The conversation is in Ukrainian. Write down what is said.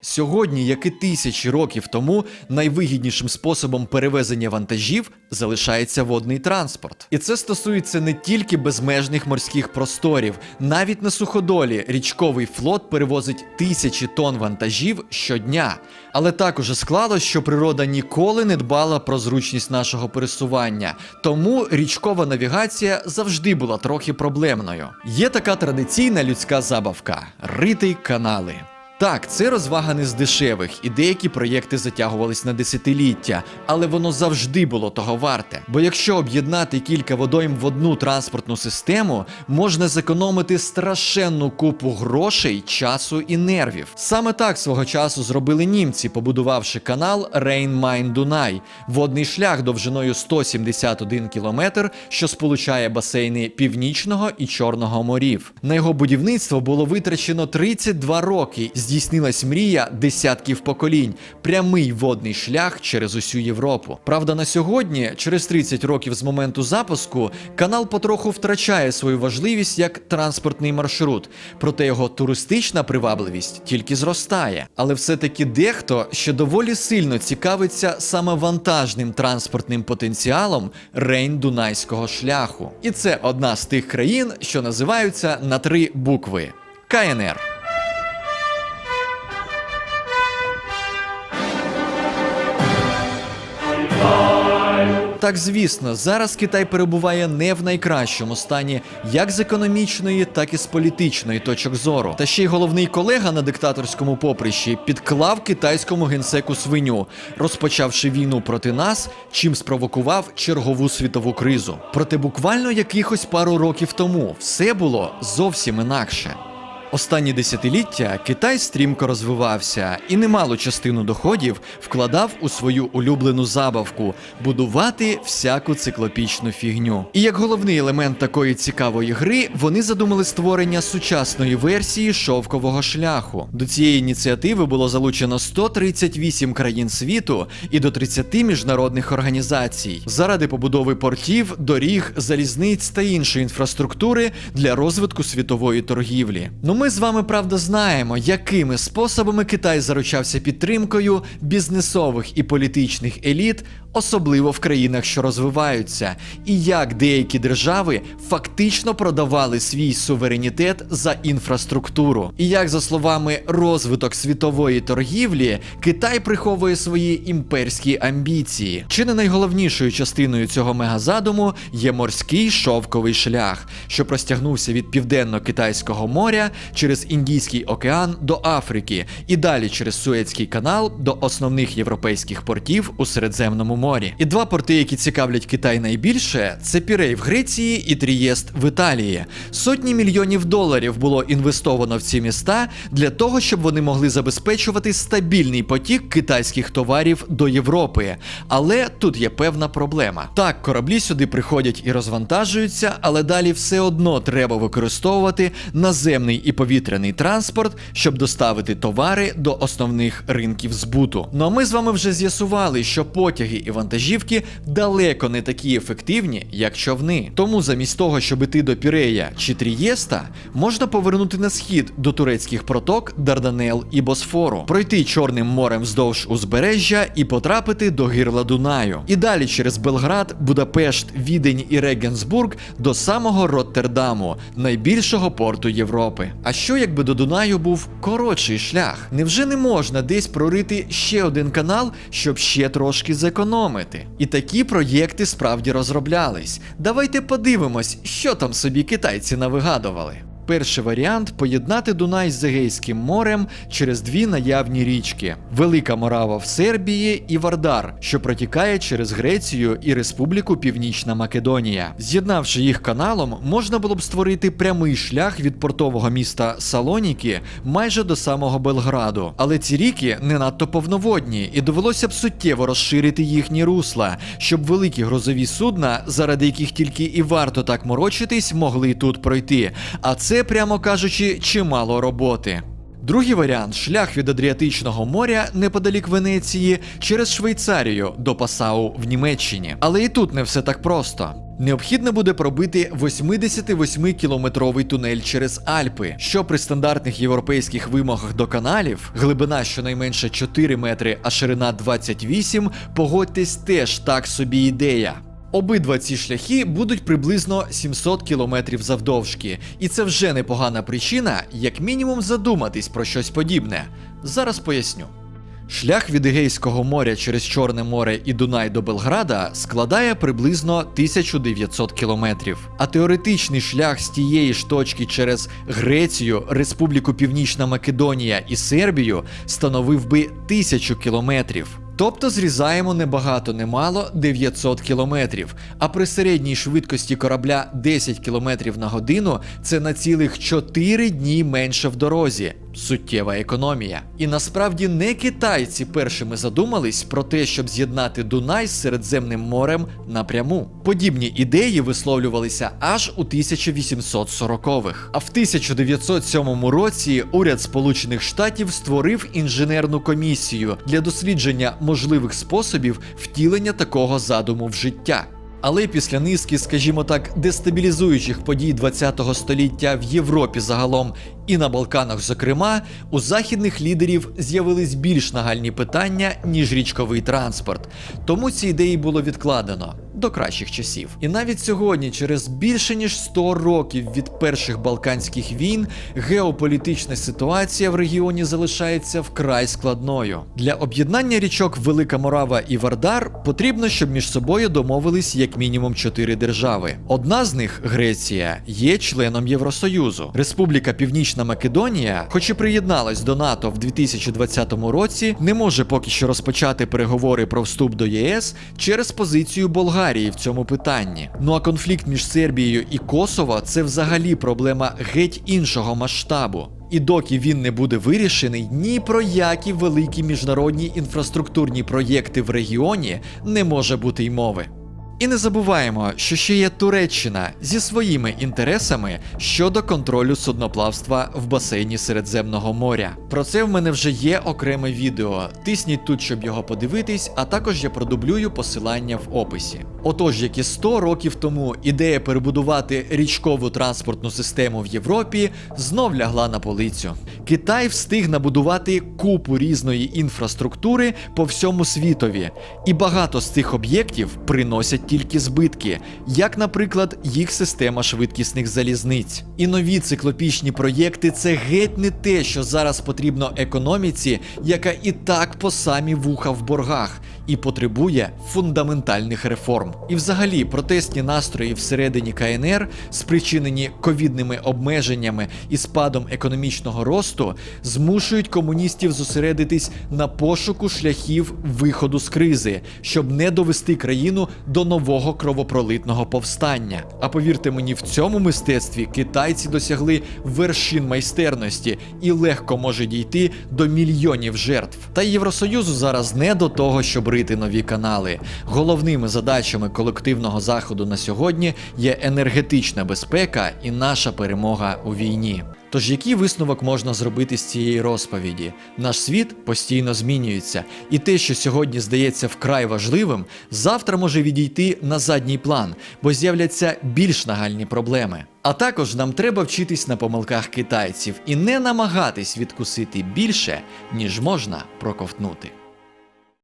Сьогодні, як і тисячі років тому, найвигіднішим способом перевезення вантажів залишається водний транспорт. І це стосується не тільки безмежних морських просторів, навіть на суходолі річковий флот перевозить тисячі тонн вантажів щодня. Але так уже склалось, що природа ніколи не дбала про зручність нашого пересування, тому річкова навігація завжди була трохи проблемною. Є така традиційна людська забавка рити канали. Так, це розвага не з дешевих, і деякі проєкти затягувались на десятиліття, але воно завжди було того варте. Бо якщо об'єднати кілька водойм в одну транспортну систему, можна зекономити страшенну купу грошей, часу і нервів. Саме так свого часу зробили німці, побудувавши канал Рейн-Майн-Дунай, водний шлях довжиною 171 кілометр, що сполучає басейни Північного і Чорного морів. На його будівництво було витрачено 32 роки. Здійснилась мрія десятків поколінь, прямий водний шлях через усю Європу. Правда, на сьогодні, через 30 років з моменту запуску, канал потроху втрачає свою важливість як транспортний маршрут, проте його туристична привабливість тільки зростає. Але все-таки дехто ще доволі сильно цікавиться саме вантажним транспортним потенціалом Рейн-Дунайського шляху. І це одна з тих країн, що називаються на три букви КНР. Так, звісно, зараз Китай перебуває не в найкращому стані, як з економічної, так і з політичної точок зору. Та ще й головний колега на диктаторському поприщі підклав китайському генсеку свиню, розпочавши війну проти нас, чим спровокував чергову світову кризу. Проте буквально якихось пару років тому все було зовсім інакше. Останні десятиліття Китай стрімко розвивався і немалу частину доходів вкладав у свою улюблену забавку будувати всяку циклопічну фігню. І як головний елемент такої цікавої гри, вони задумали створення сучасної версії шовкового шляху. До цієї ініціативи було залучено 138 країн світу і до 30 міжнародних організацій заради побудови портів, доріг, залізниць та іншої інфраструктури для розвитку світової торгівлі. Ми з вами правда знаємо, якими способами Китай заручався підтримкою бізнесових і політичних еліт, особливо в країнах, що розвиваються, і як деякі держави фактично продавали свій суверенітет за інфраструктуру. І як, за словами розвиток світової торгівлі, Китай приховує свої імперські амбіції. Чи не найголовнішою частиною цього мегазадуму є морський шовковий шлях, що простягнувся від південно-китайського моря через Індійський океан до Африки і далі через Суецький канал до основних європейських портів у Середземному морі. І два порти, які цікавлять Китай найбільше, це Пірей в Греції і Трієст в Італії. Сотні мільйонів доларів було інвестовано в ці міста для того, щоб вони могли забезпечувати стабільний потік китайських товарів до Європи. Але тут є певна проблема. Так, кораблі сюди приходять і розвантажуються, але далі все одно треба використовувати наземний і повітряний транспорт, щоб доставити товари до основних ринків збуту. Ну а ми з вами вже з'ясували, що потяги і вантажівки далеко не такі ефективні, як човни. Тому замість того, щоб іти до Пірея чи Трієста, можна повернути на схід до турецьких проток Дарданел і Босфору, пройти Чорним морем вздовж узбережжя і потрапити до гирла Дунаю. І далі через Белград, Будапешт, Відень і Регенсбург до самого Роттердаму, найбільшого порту Європи. А що якби до Дунаю був коротший шлях? Невже не можна десь прорити ще один канал, щоб ще трошки зекономити? І такі проєкти справді розроблялись. Давайте подивимось, що там собі китайці навигадували. Перший варіант поєднати Дунай з Егейським морем через дві наявні річки: Велика Морава в Сербії і Вардар, що протікає через Грецію і Республіку Північна Македонія. З'єднавши їх каналом, можна було б створити прямий шлях від портового міста Салоніки майже до самого Белграду. Але ці ріки не надто повноводні, і довелося б суттєво розширити їхні русла, щоб великі грузові судна, заради яких тільки і варто так морочитись, могли тут пройти. А це, прямо кажучи, чимало роботи. Другий варіант шлях від Адріатичного моря неподалік Венеції через Швейцарію до Пасау в Німеччині. Але і тут не все так просто. Необхідно буде пробити 88-кілометровий тунель через Альпи, що при стандартних європейських вимогах до каналів, глибина щонайменше 4 метри, а ширина 28, погодьтесь теж так собі ідея. Обидва ці шляхи будуть приблизно 700 кілометрів завдовжки, і це вже непогана причина, як мінімум, задуматись про щось подібне. Зараз поясню. Шлях від Егейського моря через Чорне море і Дунай до Белграда складає приблизно 1900 кілометрів. А теоретичний шлях з тієї ж точки через Грецію, Республіку Північна Македонія і Сербію становив би 1000 кілометрів. Тобто зрізаємо небагато немало 900 кілометрів, а при середній швидкості корабля 10 кілометрів на годину це на цілих 4 дні менше в дорозі. Суттєва економія. І насправді не китайці першими задумались про те, щоб з'єднати Дунай з Середземним морем напряму. Подібні ідеї висловлювалися аж у 1840-х. А в 1907 році уряд Сполучених Штатів створив інженерну комісію для дослідження можливих способів втілення такого задуму в життя. Але після низки, скажімо так, дестабілізуючих подій ХХ століття в Європі загалом і на Балканах, зокрема, у західних лідерів з'явились більш нагальні питання, ніж річковий транспорт. Тому ці ідеї було відкладено до кращих часів. І навіть сьогодні, через більше ніж 100 років від перших балканських війн, геополітична ситуація в регіоні залишається вкрай складною. Для об'єднання річок Велика Морава і Вардар потрібно, щоб між собою домовились як мінімум чотири держави. Одна з них, Греція, є членом Євросоюзу. Республіка Північна Македонія, хоч і приєдналась до НАТО в 2020 році, не може поки що розпочати переговори про вступ до ЄС через позицію Болгарії в цьому питанні. Ну а конфлікт між Сербією і Косово це взагалі проблема геть іншого масштабу. І доки він не буде вирішений, ні про які великі міжнародні інфраструктурні проєкти в регіоні не може бути й мови. І не забуваємо, що ще є Туреччина зі своїми інтересами щодо контролю судноплавства в басейні Середземного моря. Про це в мене вже є окреме відео. Тисніть тут, щоб його подивитись, а також я продублюю посилання в описі. Отож, як і 100 років тому ідея перебудувати річкову транспортну систему в Європі знов лягла на полицю. Китай встиг набудувати купу різної інфраструктури по всьому світові, і багато з цих об'єктів приносять тільки збитки, як, наприклад, їх система швидкісних залізниць. І нові циклопічні проєкти це геть не те, що зараз потрібно економіці, яка і так по самі вуха в боргах. І потребує фундаментальних реформ. І взагалі протестні настрої всередині КНР, спричинені ковідними обмеженнями і спадом економічного росту, змушують комуністів зосередитись на пошуку шляхів виходу з кризи, щоб не довести країну до нового кровопролитного повстання. А повірте мені, в цьому мистецтві китайці досягли вершин майстерності і легко може дійти до мільйонів жертв. Та Євросоюзу зараз не до того, щоб рити нові канали. Головними задачами колективного заходу на сьогодні є енергетична безпека і наша перемога у війні. Тож який висновок можна зробити з цієї розповіді? Наш світ постійно змінюється, і те, що сьогодні здається вкрай важливим, завтра може відійти на задній план, бо з'являться більш нагальні проблеми. А також нам треба вчитись на помилках китайців і не намагатись відкусити більше, ніж можна проковтнути.